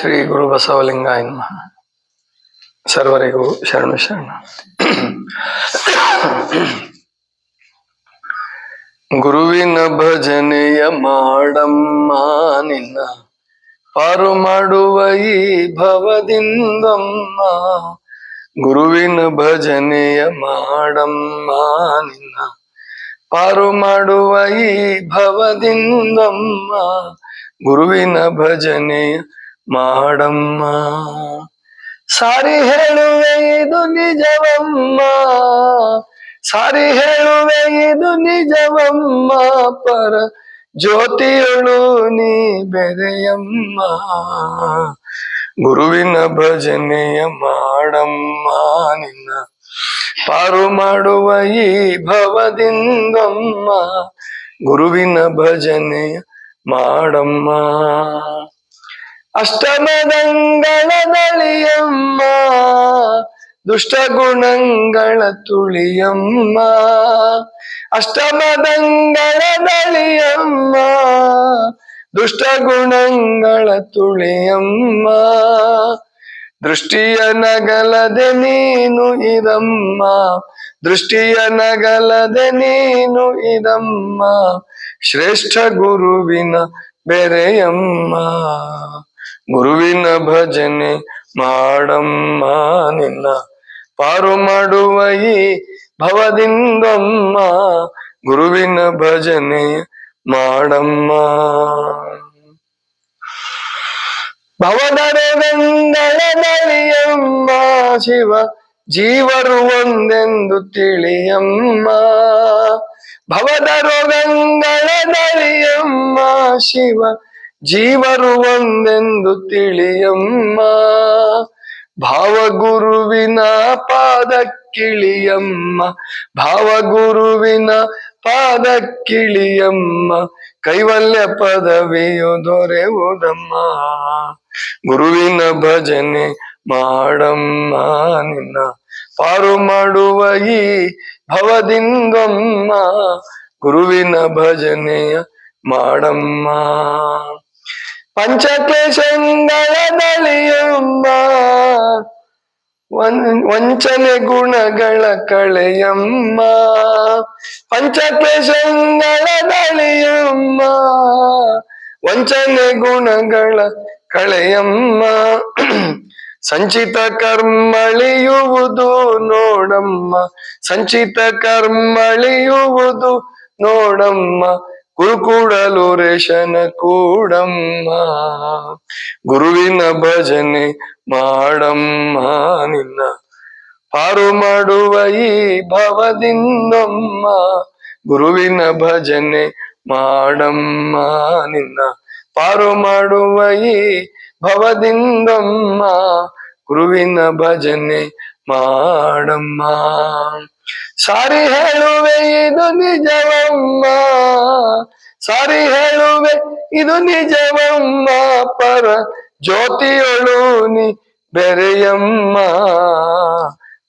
ಶ್ರೀ ಗುರು ಬಸವಲಿಂಗ ಸರ್ವರಿಗೂ ಶರಣು ಶರಣ. ಗುರುವಿನ ಭಜನೆಯ ಮಾಡಮ್ಮ ನಿನ್ನ ಪಾರು ಮಾಡುವ ಈ ಭವದಿಂದಮ್ಮ. ಗುರುವಿನ ಭಜನೆಯ ಮಾಡಮ್ಮ ನಿನ್ನ ಪಾರು ಮಾಡುವ ಈ ಭವದಿಂದಮ್ಮ. ಗುರುವಿನ ಭಜನೆಯ ಮಾಡಮ್ಮ. ಸಾರಿ ಹೇಳುವೆ ಇದು ನಿಜವಮ್ಮ. ಸಾರಿ ಹೇಳುವೆ ಇದು ನಿಜವಮ್ಮ. ಪರ ಜ್ಯೋತಿಯಳು ನೀ ಬೆರೆಯಮ್ಮ. ಗುರುವಿನ ಭಜನೆಯ ಮಾಡಮ್ಮ. ನಿನ್ನ ಪಾರು ಮಾಡುವ ಈ ಭವದಿಂದಮ್ಮ. ಗುರುವಿನ ಭಜನೆಯ ಮಾಡಮ್ಮ. ತುಳಿಯಮ್ಮ ಅಷ್ಟಮದಂಗಳ ನಳಿಯಮ್ಮ ದುಷ್ಟ ಗುಣಗಳ ತುಳಿಯಮ್ಮ. ದೃಷ್ಟಿಯ ನಗಲದೆ ನೀನು ಇದಮ್ಮ, ದೃಷ್ಟಿಯ ನಗಲದೆ ನೀನು ಇದಮ್ಮ. ಶ್ರೇಷ್ಠ ಗುರುವಿನ ಬೆರೆಯಮ್ಮ. ಗುರುವಿನ ಭಜನೆ ಮಾಡಮ್ಮ ನಿನ್ನ ಪಾರು ಮಾಡುವ ಈ ಭವದಿಂದಮ್ಮ ಗುರುವಿನ ಭಜನೆ ಮಾಡಮ್ಮ ಭವದರವೆಂದಳ ನಳಿಯಮ್ಮ ಶಿವ ಜೀವರು ಒಂದೆಂದು ತಿಳಿಯಮ್ಮ. ಭವದ ರೋಗಂಗಳ ನಳಿಯಮ್ಮ ಶಿವ ಜೀವರು ಒಂದೆಂದು ತಿಳಿಯಮ್ಮ. ಭಾವಗುರುವಿನ ಪಾದಕ್ಕಿಳಿಯಮ್ಮ. ಭಾವಗುರುವಿನ ಪಾದಕ್ಕಿಳಿಯಮ್ಮ. ಕೈವಲ್ಯ ಪದವಿಯು ದೊರೆಯುವುದಮ್ಮ. ಗುರುವಿನ ಭಜನೆ ಮಾಡಮ್ಮ ನಿನ್ನ. ಪಾರು ಮಾಡುವ ಈ ಭವದಿಂದಮ್ಮ. ಗುರುವಿನ ಭಜನೆಯ ಮಾಡಮ್ಮ. ಪಂಚಕ್ಲೇಶಂಗಳ ವಂಚನೆ ಗುಣಗಳ ಕಳೆಯಮ್ಮ. ಪಂಚಕ್ಲೇಶಂಗಳ ವಂಚನೆ ಗುಣಗಳ ಕಳೆಯಮ್ಮ. ಸಂಚಿತ ಕರ್ಮಳಿಯುವುದು ನೋಡಮ್ಮ ಸಂಚಿತ ಕರ್ಮಳಿಯುವುದು ನೋಡಮ್ಮ. ಕುರುಕೂಡಲು ರೇಷನ ಕೂಡಮ್ಮ ಗುರುವಿನ ಭಜನೆ ಮಾಡಮ್ಮ ನಿನ್ನ ಪಾರು ಮಾಡುವ ಈ ಭವದಿಂದಮ್ಮ ಗುರುವಿನ ಭಜನೆ ಮಾಡಮ್ಮ ನಿನ್ನ ಪಾರು ಮಾಡುವ ಈ ಭವದಿಂದಮ್ಮ ಗುರುವಿನ ಭಜನೆ ಮಾಡಮ್ಮ ಸಾರಿ ಹೇಳುವೆ ಇದು ನಿಜವಮ್ಮ ಸಾರಿ ಹೇಳುವೆ ಇದು ನಿಜವಮ್ಮ ಪರ ಜ್ಯೋತಿಯೊಳು ನೀ ಬೆರೆಯಮ್ಮ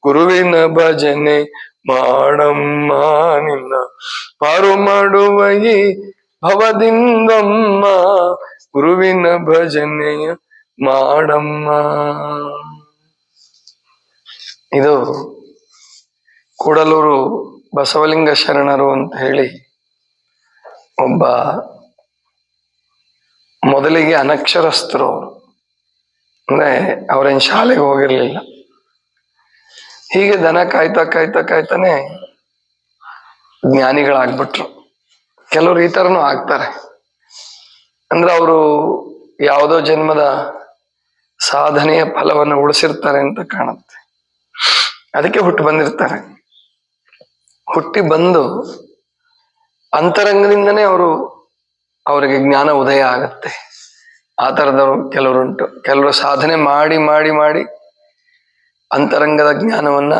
ಗುರುವಿನ ಭಜನೆ ಮಾಡಮ್ಮ ನಿನ್ನ ಪಾರು ಮಾಡುವ ಈ ಭವದಿಂದಮ್ಮ ಗುರುವಿನ ಭಜನೆಯ ಮಾಡಮ್ಮ ಇದು ಕೂಡಲೂರು ಬಸವಲಿಂಗ ಶರಣರು ಅಂತ ಹೇಳಿ ಒಬ್ಬ ಮೊದಲಿಗೆ ಅನಕ್ಷರಸ್ಥರು ಅವರು ಅಂದ್ರೆ ಅವ್ರೇನ್ ಶಾಲೆಗೆ ಹೋಗಿರ್ಲಿಲ್ಲ. ಹೀಗೆ ದನ ಕಾಯ್ತಾ ಕಾಯ್ತಾ ಕಾಯ್ತಾನೆ ಜ್ಞಾನಿಗಳಾಗ್ಬಿಟ್ರು. ಕೆಲವ್ರು ಈ ತರನು ಆಗ್ತಾರೆ. ಅಂದ್ರೆ ಅವರು ಯಾವುದೋ ಜನ್ಮದ ಸಾಧನೆಯ ಫಲವನ್ನು ಉಳಿಸಿರ್ತಾರೆ ಅಂತ ಕಾಣುತ್ತೆ. ಅದಕ್ಕೆ ಹುಟ್ಟು ಬಂದಿರ್ತಾರೆ. ಹುಟ್ಟಿ ಬಂದು ಅಂತರಂಗದಿಂದನೇ ಅವರು ಅವರಿಗೆ ಜ್ಞಾನ ಉದಯ ಆಗತ್ತೆ. ಆ ಥರದವರು ಕೆಲವರುಂಟು. ಕೆಲವರು ಸಾಧನೆ ಮಾಡಿ ಮಾಡಿ ಮಾಡಿ ಅಂತರಂಗದ ಜ್ಞಾನವನ್ನ,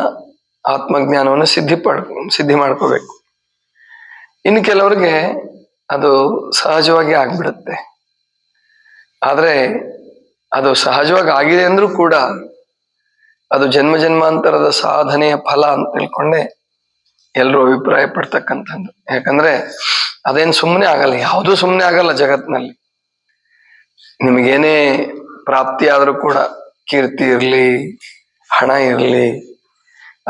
ಆತ್ಮಜ್ಞಾನವನ್ನು ಸಿದ್ಧಿ ಪಡ್, ಸಿದ್ಧಿ ಮಾಡ್ಕೋಬೇಕು. ಇನ್ನು ಕೆಲವರಿಗೆ ಅದು ಸಹಜವಾಗಿ ಆಗ್ಬಿಡುತ್ತೆ. ಆದರೆ ಅದು ಸಹಜವಾಗಿ ಆಗಿದೆ ಅಂದ್ರೂ ಕೂಡ ಅದು ಜನ್ಮ ಜನ್ಮಾಂತರದ ಸಾಧನೆಯ ಫಲ ಅಂತ ತಿಳ್ಕೊಂಡೆ ಎಲ್ಲರೂ ಅಭಿಪ್ರಾಯ ಪಡ್ತಕ್ಕಂಥದ್ದು ಯಾಕಂದ್ರೆ ಅದೇನ್ ಸುಮ್ಮನೆ ಆಗಲ್ಲ, ಯಾವುದೂ ಸುಮ್ಮನೆ ಆಗಲ್ಲ ಜಗತ್ನಲ್ಲಿ. ನಿಮಗೇನೇ ಪ್ರಾಪ್ತಿ ಆದರೂ ಕೂಡ ಕೀರ್ತಿ ಇರಲಿ, ಹಣ ಇರಲಿ,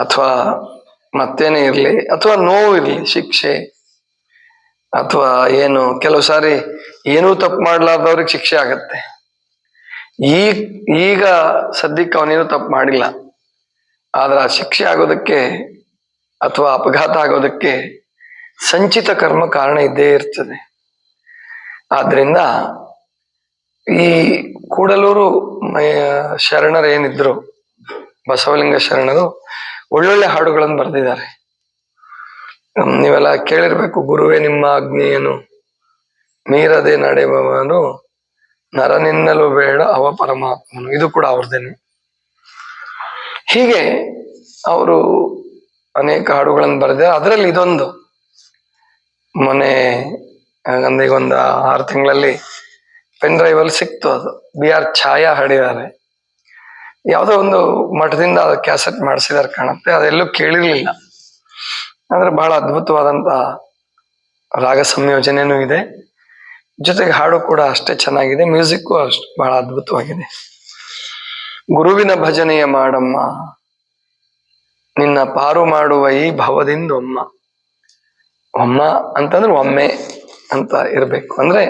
ಅಥವಾ ಮತ್ತೇನೇ ಇರಲಿ, ಅಥವಾ ನೋವು ಇರಲಿ, ಶಿಕ್ಷೆ, ಅಥವಾ ಏನು, ಕೆಲವು ಸಾರಿ ಏನೂ ತಪ್ಪು ಮಾಡ್ಲಾರ್ದವ್ರಿಗೆ ಶಿಕ್ಷೆ ಆಗತ್ತೆ. ಈಗ ಈಗ ಸದ್ಯಕ್ಕೆ ಅವನೇನು ತಪ್ಪು ಮಾಡಿಲ್ಲ. ಆದ್ರೆ ಆ ಶಿಕ್ಷೆ ಆಗೋದಕ್ಕೆ ಅಥವಾ ಅಪಘಾತ ಆಗೋದಕ್ಕೆ ಸಂಚಿತ ಕರ್ಮ ಕಾರಣ ಇದ್ದೇ ಇರ್ತದೆ. ಆದ್ರಿಂದ ಈ ಕೂಡಲೂರು ಶರಣರು ಏನಿದ್ರು, ಬಸವಲಿಂಗ ಶರಣರು ಒಳ್ಳೊಳ್ಳೆ ಹಾಡುಗಳನ್ನು ಬರೆದಿದ್ದಾರೆ. ನೀವೆಲ್ಲ ಕೇಳಿರ್ಬೇಕು, ಗುರುವೇ ನಿಮ್ಮ ಆಜ್ಞೆಯನು ಮೀರದೆ ನಡೆಯುವವನು ನರನಿನ್ನಲು ಬೇಡ ಪರಮಾತ್ಮನು. ಇದು ಕೂಡ ಅವ್ರದ್ದೇನೆ. ಹೀಗೆ ಅವರು ಅನೇಕ ಹಾಡುಗಳನ್ನು ಬರೆದಿದ್ದಾರೆ. ಅದರಲ್ಲಿ ಇದೊಂದು. ಮೊನ್ನೆ ಅಂದ್ರೆ ಈಗ ಒಂದು ಆರು ತಿಂಗಳಲ್ಲಿ ಪೆನ್ ಡ್ರೈವ್ ಅಲ್ಲಿ ಸಿಕ್ತು ಅದು. ಬಿ ಆರ್ ಛಾಯಾ ಹಾಡಿದ್ದಾರೆ. ಯಾವುದೋ ಒಂದು ಮಠದಿಂದ ಅದು ಕ್ಯಾಸೆಟ್ ಮಾಡಿಸಿದಾರೆ ಕಾಣುತ್ತೆ. ಅದೆಲ್ಲೂ ಕೇಳಿರ್ಲಿಲ್ಲ. ಅಂದ್ರೆ ಬಹಳ ಅದ್ಭುತವಾದಂತ ರಾಗ ಸಂಯೋಜನೆನೂ ಇದೆ. ಜೊತೆಗೆ ಹಾಡು ಕೂಡ ಅಷ್ಟೇ ಚೆನ್ನಾಗಿದೆ, ಮ್ಯೂಸಿಕ್ಕು ಅಷ್ಟು ಬಹಳ ಅದ್ಭುತವಾಗಿದೆ. ಗುರುವಿನ ಭಜನೆಯ ಮಾಡಮ್ಮ, ನಿನ್ನ ಪಾರು ಮಾಡುವ ಈ ಭವದಿಂದ ಒಮ್ಮ. ಒಮ್ಮ ಅಂತಂದ್ರೆ ಒಮ್ಮೆ ಅಂತ ಇರಬೇಕು. ಅಂದ್ರೆ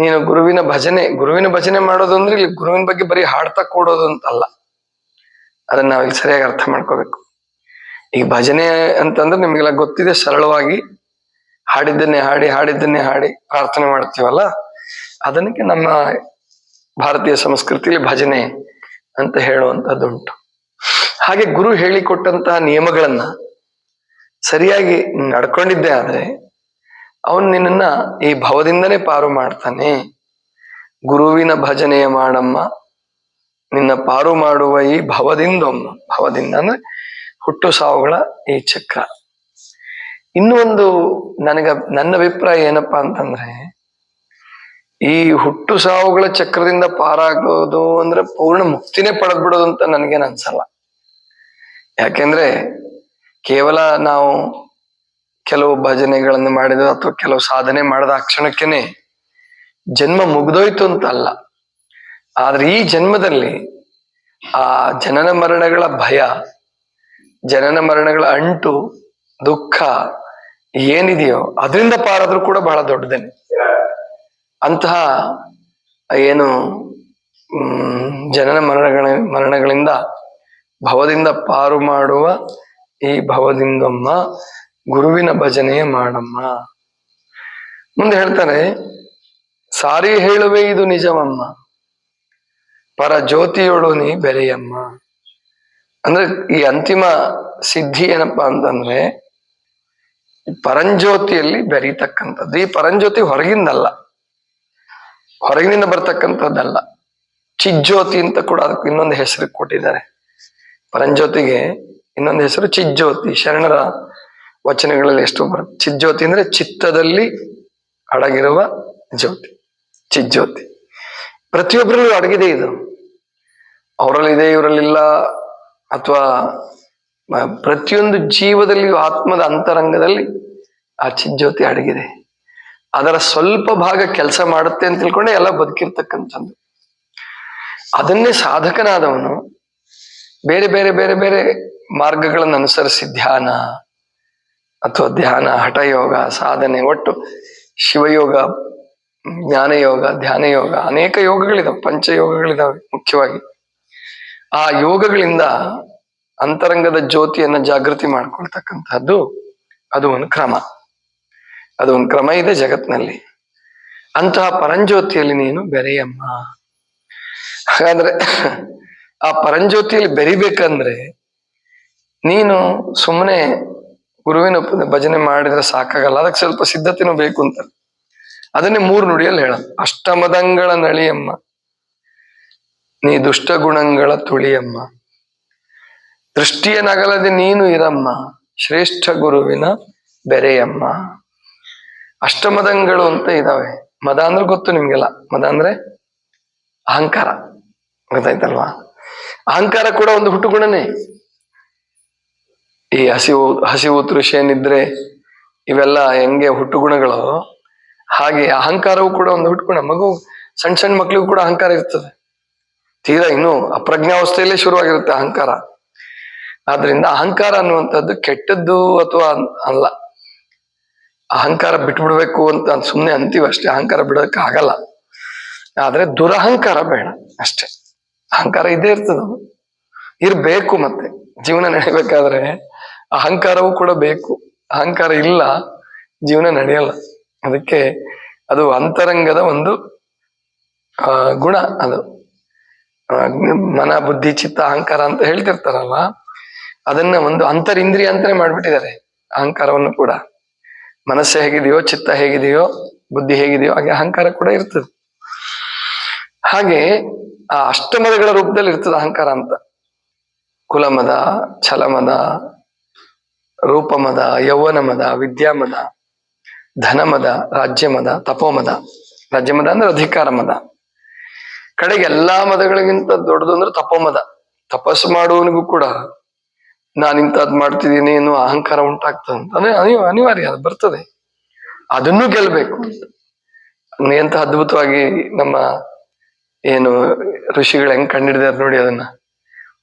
ನೀನು ಗುರುವಿನ ಭಜನೆ ಗುರುವಿನ ಭಜನೆ ಮಾಡೋದು ಅಂದ್ರೆ ಇಲ್ಲಿ ಗುರುವಿನ ಬಗ್ಗೆ ಬರೀ ಹಾಡ್ತಾ ಕೂಡೋದು ಅಂತಲ್ಲ. ಅದನ್ನ ನಾವಿಲ್ಲಿ ಸರಿಯಾಗಿ ಅರ್ಥ ಮಾಡ್ಕೋಬೇಕು. ಈ ಭಜನೆ ಅಂತಂದ್ರೆ ನಿಮಗೆಲ್ಲ ಗೊತ್ತಿದೆ ಸರಳವಾಗಿ ಹಾಡಿದ್ದನ್ನೇ ಹಾಡಿ ಹಾಡಿದ್ದನ್ನೇ ಹಾಡಿ ಪ್ರಾರ್ಥನೆ ಮಾಡ್ತೀವಲ್ಲ? ಅದಕ್ಕೆ ನಮ್ಮ ಭಾರತೀಯ ಸಂಸ್ಕೃತಿಯಲ್ಲಿ ಭಜನೆ ಅಂತ ಹೇಳುವಂತದ್ದುಂಟು ಹಾಗೆ ಗುರು ಹೇಳಿಕೊಟ್ಟಂತಹ ನಿಯಮಗಳನ್ನ ಸರಿಯಾಗಿ ನಡ್ಕೊಂಡಿದ್ದೆ ಆದ್ರೆ ಅವನು ನಿನ್ನನ್ನ ಈ ಭವದಿಂದನೇ ಪಾರು ಮಾಡ್ತಾನೆ. ಗುರುವಿನ ಭಜನೆಯ ಮಾಡಮ್ಮ ನಿನ್ನ ಪಾರು ಮಾಡುವ ಈ ಭವದಿಂದೊಮ್ಮ ಭವದಿಂದ ಅಂದ್ರೆ ಹುಟ್ಟು ಸಾವುಗಳ ಈ ಚಕ್ರ. ಇನ್ನೂ ಒಂದು ನನಗ, ನನ್ನ ಅಭಿಪ್ರಾಯ ಏನಪ್ಪಾ ಅಂತಂದ್ರೆ, ಈ ಹುಟ್ಟು ಸಾವುಗಳ ಚಕ್ರದಿಂದ ಪಾರಾಗೋದು ಅಂದ್ರೆ ಪೂರ್ಣ ಮುಕ್ತಿನೇ ಪಡೆದ್ಬಿಡೋದು ಅಂತ ನನಗೇನು ಅನ್ಸಲ್ಲ. ಯಾಕೆಂದ್ರೆ, ಕೇವಲ ನಾವು ಕೆಲವು ಭಜನೆಗಳನ್ನು ಮಾಡಿದ ಅಥವಾ ಕೆಲವು ಸಾಧನೆ ಮಾಡಿದ ಆ ಕ್ಷಣಕ್ಕೇನೆ ಜನ್ಮ ಮುಗ್ದೋಯ್ತು ಅಂತ ಅಲ್ಲ. ಆದ್ರೆ ಈ ಜನ್ಮದಲ್ಲಿ ಆ ಜನನ ಮರಣಗಳ ಭಯ, ಜನನ ಮರಣಗಳ ಅಂಟು, ದುಃಖ ಏನಿದೆಯೋ ಅದರಿಂದ ಪಾರಾದ್ರೂ ಕೂಡ ಬಹಳ ದೊಡ್ಡದೇನೆ. ಅಂತಹ ಏನು ಜನನ ಮರಣಗಳ, ಮರಣಗಳಿಂದ ಭವದಿಂದ ಪಾರು ಮಾಡುವ ಈ ಭವದಿಂದಮ್ಮ ಗುರುವಿನ ಭಜನೆಯ ಮಾಡಮ್ಮ. ಮುಂದೆ ಹೇಳ್ತಾರೆ, ಸಾರಿ ಹೇಳುವೆ ಇದು ನಿಜವಮ್ಮ. ಪರ ಜ್ಯೋತಿಯೊಳು ನೀ ಬೆರೆಯಮ್ಮ. ಅಂದ್ರೆ ಈ ಅಂತಿಮ ಸಿದ್ಧಿ ಏನಪ್ಪಾ ಅಂತಂದ್ರೆ ಪರಂಜ್ಯೋತಿಯಲ್ಲಿ ಬೆರೀತಕ್ಕಂಥದ್ದು. ಈ ಪರಂಜ್ಯೋತಿ ಹೊರಗಿಂದಲ್ಲ. ಹೊರಗಿನಿಂದ ಬರ್ತಕ್ಕಂಥದ್ದಲ್ಲ. ಚಿಜ್ಜ್ಯೋತಿ ಅಂತ ಕೂಡ ಅದಕ್ಕೆ ಇನ್ನೊಂದು ಹೆಸರು ಕೊಟ್ಟಿದ್ದಾರೆ. ಪರಂಜ್ಯೋತಿಗೆ ಇನ್ನೊಂದು ಹೆಸರು ಚಿಜ್ಜ್ಯೋತಿ ಶರಣರ ವಚನಗಳಲ್ಲಿ ಎಷ್ಟು ಬರುತ್ತೆ ಚಿಜ್ಜ್ಯೋತಿ ಅಂದ್ರೆ ಚಿತ್ತದಲ್ಲಿ ಅಡಗಿರುವ ಜ್ಯೋತಿ. ಚಿಜ್ಜ್ಯೋತಿ ಪ್ರತಿಯೊಬ್ಬರಲ್ಲೂ ಅಡಗಿದೆ ಇದು. ಅವರಲ್ಲಿದೆ, ಇವರಲ್ಲಿಲ್ಲ, ಅಥವಾ ಪ್ರತಿಯೊಂದು ಜೀವದಲ್ಲಿಯೂ ಆತ್ಮದ ಅಂತರಂಗದಲ್ಲಿ ಆ ಚಿಜ್ಯೋತಿ ಅಡಗಿದೆ. ಅದರ ಸ್ವಲ್ಪ ಭಾಗ ಕೆಲಸ ಮಾಡುತ್ತೆ ಅಂತ ತಿಳ್ಕೊಂಡೆ ಎಲ್ಲ ಬದುಕಿರ್ತಕ್ಕಂಥದ್ದು. ಅದನ್ನೇ ಸಾಧಕನಾದವನು ಬೇರೆ ಬೇರೆ ಬೇರೆ ಬೇರೆ ಮಾರ್ಗಗಳನ್ನು ಅನುಸರಿಸಿ ಧ್ಯಾನ ಅಥವಾ ಧ್ಯಾನ, ಹಠಯೋಗ, ಸಾಧನೆ, ಒಟ್ಟು ಶಿವಯೋಗ, ಜ್ಞಾನಯೋಗ ಧ್ಯಾನ ಯೋಗ ಅನೇಕ ಯೋಗಗಳಿದಾವೆ, ಪಂಚಯೋಗಗಳಿದಾವೆ ಮುಖ್ಯವಾಗಿ. ಆ ಯೋಗಗಳಿಂದ ಅಂತರಂಗದ ಜ್ಯೋತಿಯನ್ನ ಜಾಗೃತಿ ಮಾಡ್ಕೊಳ್ತಕ್ಕಂಥದ್ದು ಅದು ಒಂದು ಕ್ರಮ. ಅದು ಒಂದು ಕ್ರಮ ಇದೆ ಜಗತ್ನಲ್ಲಿ. ಅಂತಹ ಪರಂಜ್ಯೋತಿಯಲ್ಲಿ ನೀನು ಬೆರೆಯಮ್ಮ. ಹಾಗಾದ್ರೆ ಆ ಪರಂಜ್ಯೋತಿಯಲ್ಲಿ ಬೆರಿಬೇಕಂದ್ರೆ ನೀನು ಸುಮ್ಮನೆ ಗುರುವಿನ ಭಜನೆ ಮಾಡಿದ್ರೆ ಸಾಕಾಗಲ್ಲ. ಅದಕ್ಕೆ ಸ್ವಲ್ಪ ಸಿದ್ಧತೆನೂ ಬೇಕು ಅಂತ. ಅದನ್ನೇ ಮೂರು ನುಡಿಯಲ್ಲಿ ಹೇಳ ಅಷ್ಟಮದಂಗಳ ನಳಿಯಮ್ಮ. ನೀ ದುಷ್ಟ ಗುಣಗಳ ತುಳಿಯಮ್ಮ. ದೃಷ್ಟಿಯ ನಗಲದೆ ನೀನು ಇರಮ್ಮ, ಶ್ರೇಷ್ಠ ಗುರುವಿನ ಬೆರೆಯಮ್ಮ. ಅಷ್ಟಮದಂಗಳು ಅಂತ ಇದಾವೆ. ಮದ ಅಂದ್ರೆ ಗೊತ್ತು ನಿಮ್ಗೆಲ್ಲ. ಮದ ಅಂದ್ರೆ ಅಹಂಕಾರ. ಗೊತ್ತಾಯ್ತಲ್ವಾ? ಅಹಂಕಾರ ಕೂಡ ಒಂದು ಹುಟ್ಟುಗುಣನೇ. ಈ ಹಸಿವು ಹಸಿವು ತೃಷೆ ನಿದ್ರೆ ಇವೆಲ್ಲ ಹೆಂಗೆ ಹುಟ್ಟುಗುಣಗಳು ಹಾಗೆ ಅಹಂಕಾರವು ಕೂಡ ಒಂದು ಹುಟ್ಟುಗುಣ. ಮಗು ಸಣ್ಣ ಸಣ್ಣ ಮಕ್ಳಿಗೂ ಕೂಡ ಅಹಂಕಾರ ಇರ್ತದೆ. ತೀರಾ ಇನ್ನು ಅಪ್ರಜ್ಞಾವಸ್ಥೆಯಲ್ಲೇ ಶುರುವಾಗಿರುತ್ತೆ ಅಹಂಕಾರ. ಆದ್ರಿಂದ ಅಹಂಕಾರ ಅನ್ನುವಂಥದ್ದು ಕೆಟ್ಟದ್ದು ಅಥವಾ ಅಲ್ಲ. ಅಹಂಕಾರ ಬಿಟ್ಬಿಡ್ಬೇಕು ಅಂತ ಸುಮ್ಮನೆ ಅಂತೀವಿ ಅಷ್ಟೇ, ಅಹಂಕಾರ ಬಿಡೋದಕ್ಕೆ ಆಗಲ್ಲ. ಆದ್ರೆ ದುರಹಂಕಾರ ಬೇಡ ಅಷ್ಟೇ. ಅಹಂಕಾರ ಇದೇ ಇರ್ತದ ಇರ್ಬೇಕು ಮತ್ತೆ. ಜೀವನ ನಡೀಬೇಕಾದ್ರೆ ಅಹಂಕಾರವೂ ಕೂಡ ಬೇಕು. ಅಹಂಕಾರ ಇಲ್ಲ, ಜೀವನ ನಡೆಯಲ್ಲ. ಅದಕ್ಕೆ ಅದು ಅಂತರಂಗದ ಒಂದು ಗುಣ ಅದು. ಮನ, ಬುದ್ಧಿ, ಚಿತ್ತ, ಅಹಂಕಾರ ಅಂತ ಹೇಳ್ತಿರ್ತಾರಲ್ಲ. ಅದನ್ನ ಒಂದು ಅಂತರಿಂದ್ರಿಯ ಅಂತಾನೆ ಮಾಡ್ಬಿಟ್ಟಿದ್ದಾರೆ. ಅಹಂಕಾರವನ್ನು ಕೂಡ. ಮನಸ್ಸು ಹೇಗಿದೆಯೋ, ಚಿತ್ತ ಹೇಗಿದೆಯೋ, ಬುದ್ಧಿ ಹೇಗಿದೆಯೋ ಹಾಗೆ ಅಹಂಕಾರ ಕೂಡ ಇರ್ತದೆ. ಹಾಗೆ ಆ ಅಷ್ಟಮದಗಳ ರೂಪದಲ್ಲಿ ಇರ್ತದೆ ಅಹಂಕಾರ ಅಂತ. ಕುಲಮದ, ಛಲಮದ, ರೂಪಮದ, ಯೌವನಮದ, ವಿದ್ಯಾಮದ, ಧನಮದ, ರಾಜ್ಯಮದ, ತಪೋಮದ. ರಾಜ್ಯಮದ ಅಂದ್ರೆ ಅಧಿಕಾರ ಮದ ಕಡೆಗೆ ಎಲ್ಲಾ ಮದಗಳಿಗಿಂತ ದೊಡ್ಡದು ಅಂದ್ರೆ ತಪೋಮದ. ತಪಸ್ಸು ಮಾಡುವನಿಗೂ ಕೂಡ ನಾನು ಇಂಥದ್ ಮಾಡ್ತಿದ್ದೀನಿ ಏನು ಅಹಂಕಾರ ಉಂಟಾಗ್ತದೆ ಅಂತ. ಅಂದ್ರೆ ಅನಿ ಅನಿವಾರ್ಯ, ಅದು ಬರ್ತದೆ. ಅದನ್ನು ಗೆಲ್ಬೇಕು. ಎಂತ ಅದ್ಭುತವಾಗಿ ನಮ್ಮ ಏನು ಋಷಿಗಳು ಹೆಂಗ್ ಕಂಡಿಡಿದಾರೆ ನೋಡಿ ಅದನ್ನ.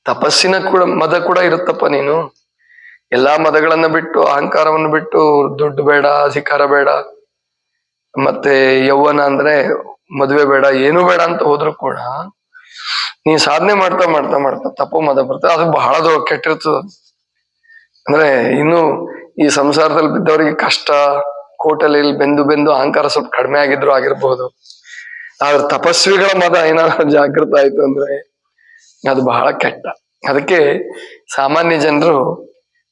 ತಪಸ್ಸಿನ ಕೂಡ, ಮದ ಕೂಡ ಇರುತ್ತಪ್ಪ ನೀನು. ಎಲ್ಲಾ ಮದಗಳನ್ನ ಬಿಟ್ಟು, ಅಹಂಕಾರವನ್ನು ಬಿಟ್ಟು, ದುಡ್ಡು ಬೇಡ, ಅಧಿಕಾರ ಬೇಡ, ಮತ್ತೆ ಯೌವನ ಅಂದ್ರೆ ಮದುವೆ ಬೇಡ, ಏನು ಬೇಡ ಅಂತ ಹೋದ್ರು ಕೂಡ ನೀ ಸಾಧನೆ ಮಾಡ್ತಾ ಮಾಡ್ತಾ ಮಾಡ್ತಾ ತಪ್ಪು ಮದ ಬರ್ತದೆ. ಅದು ಬಹಳ ದೊಡ್ಡ ಕೆಟ್ಟಿರ್ತದ ಅಂದ್ರೆ ಇನ್ನು ಈ ಸಂಸಾರದಲ್ಲಿ ಬಿದ್ದವರಿಗೆ ಕಷ್ಟ ಕೋಟಲ್ಲಿ ಬೆಂದು ಬೆಂದು ಅಹಂಕಾರ ಸ್ವಲ್ಪ ಕಡಿಮೆ ಆಗಿದ್ರು ಆಗಿರ್ಬಹುದು ಆದ್ರೆ ತಪಸ್ವಿಗಳ ಮದ ಏನಾದ್ರು ಜಾಗೃತ ಆಯ್ತು ಅಂದ್ರೆ ಅದು ಬಹಳ ಕೆಟ್ಟ. ಅದಕ್ಕೆ ಸಾಮಾನ್ಯ ಜನರು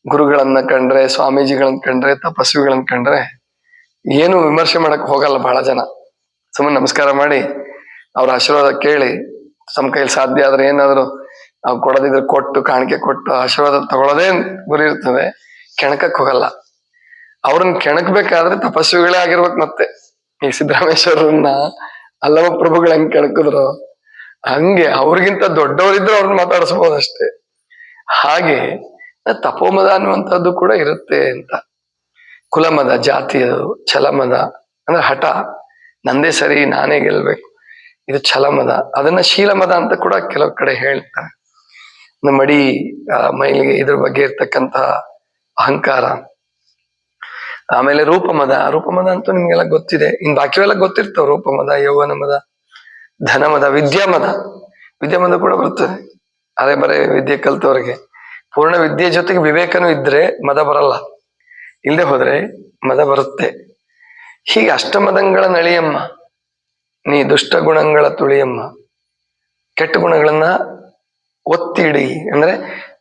ಗುರುಗಳನ್ನ ಕಂಡ್ರೆ, ಸ್ವಾಮೀಜಿಗಳನ್ನ ಕಂಡ್ರೆ, ತಪಸ್ವಿಗಳನ್ನ ಕಂಡ್ರೆ ಏನು ವಿಮರ್ಶೆ ಮಾಡಕ್ ಹೋಗಲ್ಲ ಬಹಳ ಜನ. ಸುಮ್ಮನೆ ನಮಸ್ಕಾರ ಮಾಡಿ ಅವ್ರ ಆಶೀರ್ವಾದ ಕೇಳಿ ತಮ್ಮ ಕೈಲಿ ಸಾಧ್ಯ ಆದ್ರೆ ಏನಾದ್ರು ನಾವು ಕೊಡದಿದ್ರೆ ಕೊಟ್ಟು, ಕಾಣಿಕೆ ಕೊಟ್ಟು, ಆಶೀರ್ವಾದ ತಗೊಳ್ಳೋದೇ ಗುರಿ ಇರ್ತದೆ. ಕೆಣಕಕ್ ಹೋಗಲ್ಲ. ಅವ್ರನ್ನ ಕೆಣಕ್ಬೇಕಾದ್ರೆ ತಪಸ್ವಿಗಳೇ ಆಗಿರ್ಬೇಕು ಮತ್ತೆ. ಈ ಸಿದ್ದರಾಮೇಶ್ವರನ್ನ ಅಲ್ಲವ ಪ್ರಭುಗಳು ಹೆಂಗ್ ಕೆಣಕಿದ್ರು, ಹಂಗೆ ಅವ್ರಿಗಿಂತ ದೊಡ್ಡವರಿದ್ರೆ ಅವ್ರನ್ನ ಮಾತಾಡಿಸ್ಬೋದಷ್ಟೇ. ಹಾಗೆ ತಪೋಮದ ಅನ್ನುವಂಥದ್ದು ಕೂಡ ಇರುತ್ತೆ ಅಂತ. ಕುಲಮದ, ಜಾತಿಯದು, ಛಲಮದ, ಅಂದ್ರೆ ಹಠ. ನಂದೇ ಸರಿ, ನಾನೇ ಗೆಲ್ಬೇಕು. ಇದು ಛಲಮದ. ಅದನ್ನ ಶೀಲಮದ ಅಂತ ಕೂಡ ಕೆಲವು ಕಡೆ ಹೇಳ್ತಾರೆ. ನಮ್ಮ ಮಡಿ ಆ, ಮೈಲಿಗೆ ಇದ್ರ ಬಗ್ಗೆ ಇರ್ತಕ್ಕಂತಹ ಅಹಂಕಾರ. ಆಮೇಲೆ ರೂಪಮದ ರೂಪಮದ ಅಂತೂ ನಿಮ್ಗೆಲ್ಲ ಗೊತ್ತಿದೆ. ಇನ್ ಬಾಕಿವೆಲ್ಲ ಗೊತ್ತಿರ್ತಾವ ರೂಪಮದ ಯೌವನ ಮದ ಧನಮದ ವಿದ್ಯಾಮದ. ವಿದ್ಯಾಮದ ಕೂಡ ಬರ್ತದೆ. ಅದೇ ಬರೇ ವಿದ್ಯೆ ಕಲ್ತವ್ರಿಗೆ. ಪೂರ್ಣ ವಿದ್ಯೆ ಜೊತೆಗೆ ವಿವೇಕನು ಇದ್ರೆ ಮದ ಬರಲ್ಲ. ಇಲ್ಲದೆ ಹೋದ್ರೆ ಮದ ಬರುತ್ತೆ. ಹೀಗೆ ಅಷ್ಟಮದಂಗಳ ನಳಿಯಮ್ಮ ನೀ ದುಷ್ಟ ಗುಣಗಳ ತುಳಿಯಮ್ಮ ಕೆಟ್ಟ ಗುಣಗಳನ್ನ ಒತ್ತಿ ಇಡಿ ಅಂದ್ರೆ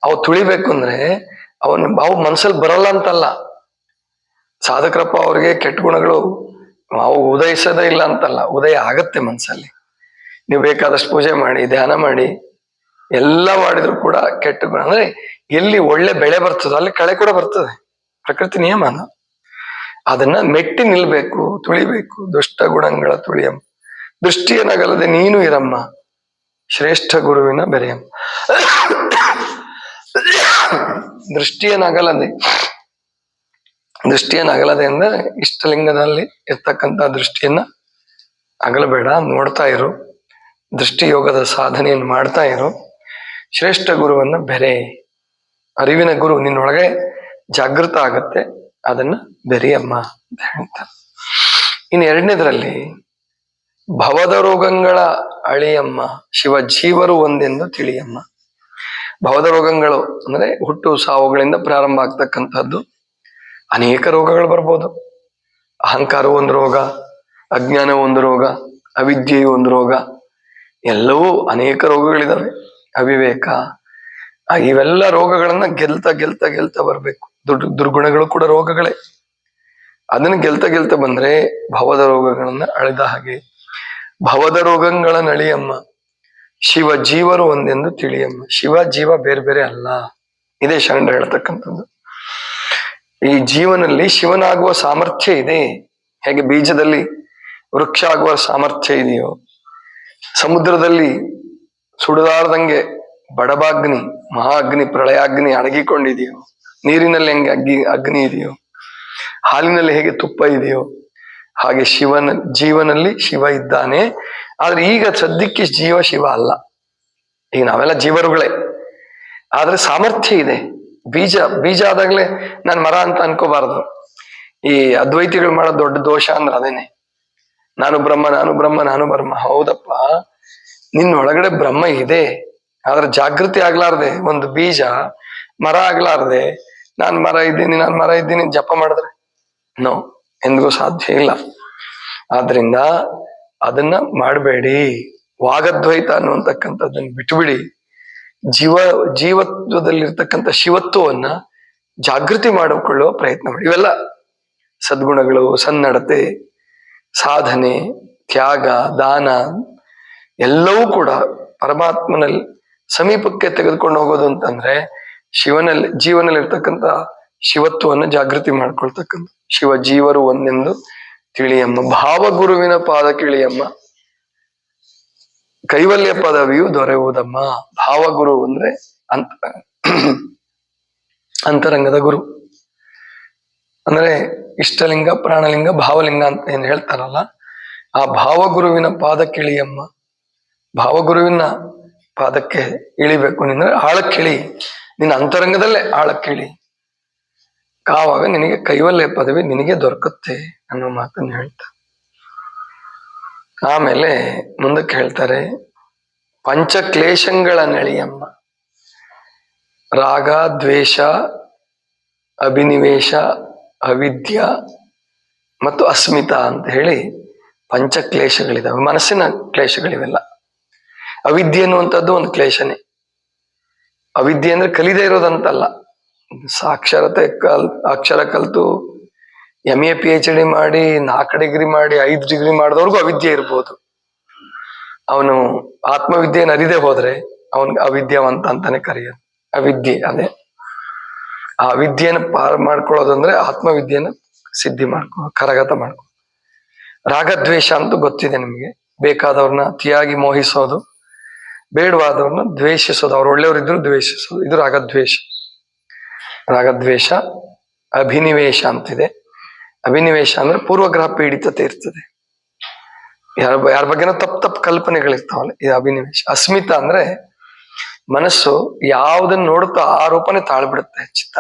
ಅವು ತುಳಿಬೇಕು ಅಂದ್ರೆ ಅವನ್ ಅವು ಮನ್ಸಲ್ಲಿ ಬರಲ್ಲ ಅಂತಲ್ಲ. ಸಾಧಕರಪ್ಪ ಅವ್ರಿಗೆ ಕೆಟ್ಟ ಗುಣಗಳು ಅವು ಉದಯಿಸೋದೇ ಇಲ್ಲ ಅಂತಲ್ಲ. ಉದಯ ಆಗತ್ತೆ ಮನ್ಸಲ್ಲಿ. ನೀವು ಬೇಕಾದಷ್ಟು ಪೂಜೆ ಮಾಡಿ, ಧ್ಯಾನ ಮಾಡಿ, ಎಲ್ಲ ಮಾಡಿದ್ರು ಕೂಡ ಕೆಟ್ಟ ಗುಣ. ಅಂದ್ರೆ ಎಲ್ಲಿ ಒಳ್ಳೆ ಬೆಳೆ ಬರ್ತದೋ ಅಲ್ಲಿ ಕಳೆ ಕೂಡ ಬರ್ತದೆ. ಪ್ರಕೃತಿ ನಿಯಮ ಅದನ್ನ ಮೆಟ್ಟಿ ನಿಲ್ಬೇಕು, ತುಳಿಬೇಕು. ದುಷ್ಟ ಗುಣಗಳ ತುಳಿಯಮ್ಮ ದೃಷ್ಟಿಯನ್ನಗಲದೆ ನೀನು ಇರಮ್ಮ. ಶ್ರೇಷ್ಠ ಗುರುವಿನ ಬೆರೆಯಮ್ಮ ದೃಷ್ಟಿಯನ್ನಗಲದೆ ದೃಷ್ಟಿಯ ಅಗಲದೆ ಅಂದ್ರೆ ಇಷ್ಟಲಿಂಗದಲ್ಲಿ ಇರ್ತಕ್ಕಂಥ ದೃಷ್ಟಿಯನ್ನ ಅಗಲಬೇಡ, ನೋಡ್ತಾ ಇರು. ದೃಷ್ಟಿ ಯೋಗದ ಸಾಧನೆಯನ್ನು ಮಾಡ್ತಾ ಇರು. ಶ್ರೇಷ್ಠ ಗುರುವನ್ನ ಬೆರೆ. ಅರಿವಿನ ಗುರು ನಿನ್ನೊಳಗೆ ಜಾಗೃತ ಆಗತ್ತೆ, ಅದನ್ನ ಬೆರೆಯಮ್ಮ ಅಂತ ಹೇಳ್ತಾರೆ. ಇನ್ನು ಎರಡನೇದ್ರಲ್ಲಿ ಭವದ ರೋಗಗಳ ಅಳಿಯಮ್ಮ, ಶಿವ ಜೀವರು ಒಂದೆಂದು ತಿಳಿಯಮ್ಮ. ಭವದ ರೋಗಗಳು ಅಂದ್ರೆ ಹುಟ್ಟು ಸಾವುಗಳಿಂದ ಪ್ರಾರಂಭ ಆಗ್ತಕ್ಕಂಥದ್ದು. ಅನೇಕ ರೋಗಗಳು ಬರ್ಬೋದು. ಅಹಂಕಾರವು ಒಂದು ರೋಗ ಅಜ್ಞಾನ ಒಂದು ರೋಗ, ಅವಿದ್ಯೆಯು ಒಂದು ರೋಗ. ಎಲ್ಲವೂ ಅನೇಕ ರೋಗಗಳಿದಾವೆ. ಅವಿವೇಕ ಇವೆಲ್ಲ ರೋಗಗಳನ್ನ ಗೆಲ್ತಾ ಗೆಲ್ತಾ ಗೆಲ್ತಾ ಬರ್ಬೇಕು. ದುರ್ ದುರ್ಗುಣಗಳು ಕೂಡ ರೋಗಗಳೇ. ಅದನ್ನ ಗೆಲ್ತಾ ಗೆಲ್ತಾ ಬಂದ್ರೆ ಭವದ ರೋಗಗಳನ್ನ ಅಳೆದ ಹಾಗೆ ಭವದ ರೋಗಗಳ ನಳಿಯಮ್ಮ ಶಿವ ಜೀವರು ಒಂದೆಂದು ತಿಳಿಯಮ್ಮ. ಶಿವ, ಜೀವ ಬೇರೆ ಬೇರೆ ಅಲ್ಲ. ಇದೇ ಶರಣ ಹೇಳ್ತಕ್ಕಂಥದ್ದು. ಈ ಜೀವನಲ್ಲಿ ಶಿವನಾಗುವ ಸಾಮರ್ಥ್ಯ ಇದೆ. ಹೇಗೆ ಬೀಜದಲ್ಲಿ ವೃಕ್ಷ ಆಗುವ ಸಾಮರ್ಥ್ಯ ಇದೆಯೋ, ಸಮುದ್ರದಲ್ಲಿ ಸುಡದಾರದಂಗೆ ಬಡಬಾಗ್ನಿ ಮಹಾಗ್ನಿ ಪ್ರಳಯಾಗ್ನಿ ಅಡಗಿಕೊಂಡಿದೆಯೋ, ನೀರಿನಲ್ಲಿ ಹೆಂಗೆ ಅಗ್ನಿ ಅಗ್ನಿ ಇದೆಯೋ, ಹಾಲಿನಲ್ಲಿ ಹೇಗೆ ತುಪ್ಪ ಇದೆಯೋ ಹಾಗೆ ಶಿವನ ಜೀವನಲ್ಲಿ ಶಿವ ಇದ್ದಾನೆ. ಆದ್ರೆ ಈಗ ಸದ್ಯಕ್ಕೆ ಜೀವ ಶಿವ ಅಲ್ಲ. ಈಗ ನಾವೆಲ್ಲ ಜೀವರುಗಳೇ. ಆದ್ರೆ ಸಾಮರ್ಥ್ಯ ಇದೆ. ಬೀಜ ಬೀಜ ಆದಾಗ್ಲೇ ನಾನು ಮರ ಅಂತ ಅನ್ಕೋಬಾರ್ದು. ಈ ಅದ್ವೈತಿಗಳು ಮಾಡೋ ದೊಡ್ಡ ದೋಷ ಅಂದ್ರೆ ಅದೇನೆ. ನಾನು ಬ್ರಹ್ಮ ನಾನು ಬ್ರಹ್ಮ ನಾನು ಬ್ರಹ್ಮ. ಹೌದಪ್ಪ. ನಿನ್ನ ಒಳಗಡೆ ಬ್ರಹ್ಮ ಇದೆ. ಆದ್ರೆ ಜಾಗೃತಿ ಆಗ್ಲಾರ್ದೆ, ಒಂದು ಬೀಜ, ಮರ ಆಗ್ಲಾರ್ದೆ, ನಾನ್ ಮರ ಇದ್ದೀನಿ, ನಾನು ಮರ ಇದ್ದೀನಿ, ಜಪ ಮಾಡಿದ್ರೆ ನೋ ಎಂದಿಗೂ ಸಾಧ್ಯ ಇಲ್ಲ. ಆದ್ರಿಂದ ಅದನ್ನ ಮಾಡಬೇಡಿ. ವಾಗದ್ವೈತ ಅನ್ನುವಂತಕ್ಕಂಥದ್ದನ್ನ ಬಿಟ್ಟುಬಿಡಿ ಜೀವ, ಜೀವತ್ವದಲ್ಲಿರ್ತಕ್ಕಂಥ ಶಿವತ್ವವನ್ನ ಜಾಗೃತಿ ಮಾಡಿಕೊಳ್ಳುವ ಪ್ರಯತ್ನ ಮಾಡಿ. ಇವೆಲ್ಲ ಸದ್ಗುಣಗಳು, ಸನ್ನಡತೆ, ಸಾಧನೆ, ತ್ಯಾಗ, ದಾನ ಎಲ್ಲವೂ ಕೂಡ ಪರಮಾತ್ಮನಲ್ಲಿ ಸಮೀಪಕ್ಕೆ ತೆಗೆದುಕೊಂಡು ಹೋಗೋದು ಅಂತಂದ್ರೆ ಶಿವನಲ್ಲಿ ಜೀವನಲ್ಲಿ ಇರ್ತಕ್ಕಂಥ ಶಿವತ್ವವನ್ನು ಜಾಗೃತಿ ಮಾಡ್ಕೊಳ್ತಕ್ಕಂಥ ಶಿವ ಜೀವರು ಒಂದೆಂದು ತಿಳಿಯಮ್ಮ, ಭಾವಗುರುವಿನ ಪಾದ ಕಿಳಿಯಮ್ಮ ಕೈವಲ್ಯ ಪದವಿಯು ದೊರೆಯುವುದಮ್ಮ. ಭಾವಗುರು ಅಂದ್ರೆ ಅಂತ ಅಂತರಂಗದ ಗುರು. ಅಂದ್ರೆ ಇಷ್ಟಲಿಂಗ, ಪ್ರಾಣಲಿಂಗ, ಭಾವಲಿಂಗ ಅಂತ ಏನ್ ಹೇಳ್ತಾರಲ್ಲ, ಆ ಭಾವಗುರುವಿನ ಪಾದಕ್ಕೆ ಇಳಿಯಮ್ಮ ಭಾವಗುರುವಿನ ಪಾದಕ್ಕೆ ಇಳಿಬೇಕು. ನಿಂದ್ರೆ ಆಳಕ್ಕಿಳಿ, ನಿನ್ನ ಅಂತರಂಗದಲ್ಲೇ ಆಳಕ್ಕಿಳಿ. ಆವಾಗ ನಿನಗೆ ಕೈವಲ್ಯ ಪದವಿ ನಿನಗೆ ದೊರಕುತ್ತೆ ಅನ್ನೋ ಮಾತನ್ನು ಹೇಳ್ತಾ. ಆಮೇಲೆ ಮುಂದಕ್ಕೆ ಹೇಳ್ತಾರೆ ಪಂಚಕ್ಲೇಶಗಳ ನೆಳೆಯಮ್ಮ ರಾಗ, ದ್ವೇಷ, ಅಭಿನಿವೇಶ, ಅವಿದ್ಯ ಮತ್ತು ಅಸ್ಮಿತ ಅಂತ ಹೇಳಿ ಪಂಚ ಪಂಚಕ್ಲೇಶಗಳಿದಾವೆ. ಮನಸ್ಸಿನ ಕ್ಲೇಶಗಳಿವೆಲ್ಲ. ಅವಿದ್ಯೆ ಅನ್ನುವಂಥದ್ದು ಒಂದು ಕ್ಲೇಶನೇ. ಅವಿದ್ಯೆ ಅಂದ್ರೆ ಕಲಿದೇ ಇರೋದಂತಲ್ಲ. ಸಾಕ್ಷರತೆ ಕಲ್, ಅಕ್ಷರ ಕಲ್ತು M A P H D ಮಾಡಿ, ನಾಲ್ಕು ಡಿಗ್ರಿ ಮಾಡಿ, ಐದು ಡಿಗ್ರಿ ಮಾಡಿದವ್ರಿಗೂ ಅವಿದ್ಯೆ ಇರ್ಬೋದು. ಅವನು ಆತ್ಮವಿದ್ಯೆಯನ್ನು ಅರಿದೇ ಹೋದ್ರೆ ಅವನ್ಗೆ ಅವಿದ್ಯಾವಂತ ಅಂತಾನೆ ಕರೆಯೋದು. ಅವಿದ್ಯೆ ಅದೇ. ಆ ವಿದ್ಯೆಯನ್ನು ಪಾರ್ ಮಾಡ್ಕೊಳ್ಳೋದಂದ್ರೆ ಆತ್ಮವಿದ್ಯೆನ ಸಿದ್ಧಿ ಮಾಡ್ಕೊ, ಕರಗತ ಮಾಡ್ಕೊ. ರಾಗದ್ವೇಷ ಅಂತೂ ಗೊತ್ತಿದೆ ನಿಮಗೆ. ಬೇಕಾದವ್ರನ್ನ ಅತಿಯಾಗಿ ಮೋಹಿಸೋದು, ಬೇಡವಾದವ್ರನ್ನ ದ್ವೇಷಿಸೋದು. ಅವ್ರು ಒಳ್ಳೆಯವರಿದ್ರು ದ್ವೇಷಿಸೋದು. ಇದು ರಾಗದ್ವೇಷ. ರಾಗದ್ವೇಷ, ಅಭಿನಿವೇಶ ಅಂತಿದೆ. ಅಭಿನಿವೇಶ ಅಂದ್ರೆ ಪೂರ್ವಗ್ರಹ ಪೀಡಿತತೆ ಇರ್ತದೆ. ಯಾರ ಯಾರ ಬಗ್ಗೆನೋ ತಪ್ಪು ತಪ್ಪು ಕಲ್ಪನೆಗಳಿರ್ತಾವಲ್ಲ ಇದು ಅಭಿನಿವೇಶ. ಅಸ್ಮಿತ ಅಂದ್ರೆ ಮನಸ್ಸು ಯಾವುದನ್ನ ನೋಡುತ್ತೋ ಆ ರೂಪನೇ ತಾಳ್ಬಿಡುತ್ತೆ ಚಿತ್ತ.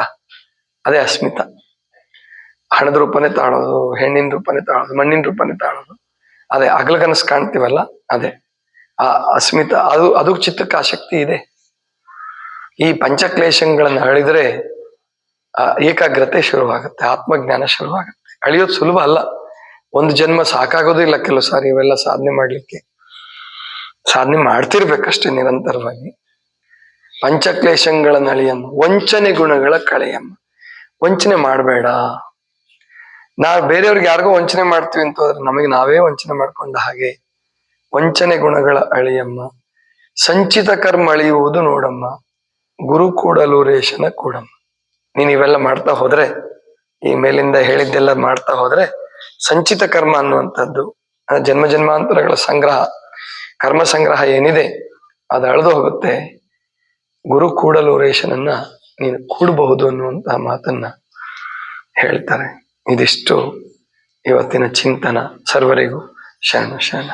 ಅದೇ ಅಸ್ಮಿತ. ಹಣದ ರೂಪನೇ ತಾಳೋದು, ಹೆಣ್ಣಿನ ರೂಪನೇ ತಾಳೋದು, ಮಣ್ಣಿನ ರೂಪನೇ ತಾಳೋದು. ಅದೇ ಅಗಲ ಕನಸು ಕಾಣ್ತೀವಲ್ಲ, ಅದೇ. ಆ ಅಸ್ಮಿತ, ಅದು ಅದು ಚಿತ್ತಕ್ಕೆ ಆಸಕ್ತಿ ಇದೆ. ಈ ಪಂಚಕ್ಲೇಶಗಳನ್ನ ಅಳಿದ್ರೆ ಆ ಏಕಾಗ್ರತೆ ಶುರುವಾಗುತ್ತೆ, ಆತ್ಮಜ್ಞಾನ ಶುರುವಾಗುತ್ತೆ. ಅಳಿಯೋದು ಸುಲಭ ಅಲ್ಲ. ಒಂದು ಜನ್ಮ ಸಾಕಾಗೋದಿಲ್ಲ ಕೆಲವು ಸಾರಿ ಇವೆಲ್ಲ ಸಾಧನೆ ಮಾಡ್ಲಿಕ್ಕೆ. ಸಾಧನೆ ಮಾಡ್ತಿರ್ಬೇಕಷ್ಟೇ ನಿರಂತರವಾಗಿ. ಪಂಚಕ್ಲೇಶಗಳ ನಳಿಯಮ್ಮ ವಂಚನೆ ಗುಣಗಳ ಕಳೆಯಮ್ಮ ವಂಚನೆ ಮಾಡಬೇಡ. ನಾವು ಬೇರೆಯವ್ರಿಗೆ ಯಾರಿಗೋ ವಂಚನೆ ಮಾಡ್ತೀವಿ ಅಂತ ಹೋದ್ರೆ ನಮಗೆ ನಾವೇ ವಂಚನೆ ಮಾಡ್ಕೊಂಡ ಹಾಗೆ. ವಂಚನೆ ಗುಣಗಳ ಅಳಿಯಮ್ಮ. ಸಂಚಿತ ಕರ್ಮ ಅಳಿಯುವುದು ನೋಡಮ್ಮ. ಗುರು ಕೂಡಲು ರೇಷನ ಕೂಡಮ್ಮ. ನೀನ್ ಇವೆಲ್ಲ ಮಾಡ್ತಾ ಹೋದ್ರೆ, ಈ ಮೇಲಿಂದ ಹೇಳಿದ್ದೆಲ್ಲ ಮಾಡ್ತಾ ಹೋದ್ರೆ, ಸಂಚಿತ ಕರ್ಮ ಅನ್ನುವಂಥದ್ದು ಜನ್ಮ ಜನ್ಮಾಂತರಗಳ ಸಂಗ್ರಹ, ಕರ್ಮ ಸಂಗ್ರಹ ಏನಿದೆ, ಅದು ಅಳೆದು ಹೋಗುತ್ತೆ. ಗುರು ಕೂಡಲು ರೇಷನನ್ನ ನೀನು ಕೂಡಬಹುದು ಅನ್ನುವಂತಹ ಮಾತನ್ನ ಹೇಳ್ತಾರೆ. ಇದಿಷ್ಟು ಇವತ್ತಿನ ಚಿಂತನ. ಸರ್ವರಿಗೂ ಶರಣ ಶರಣ.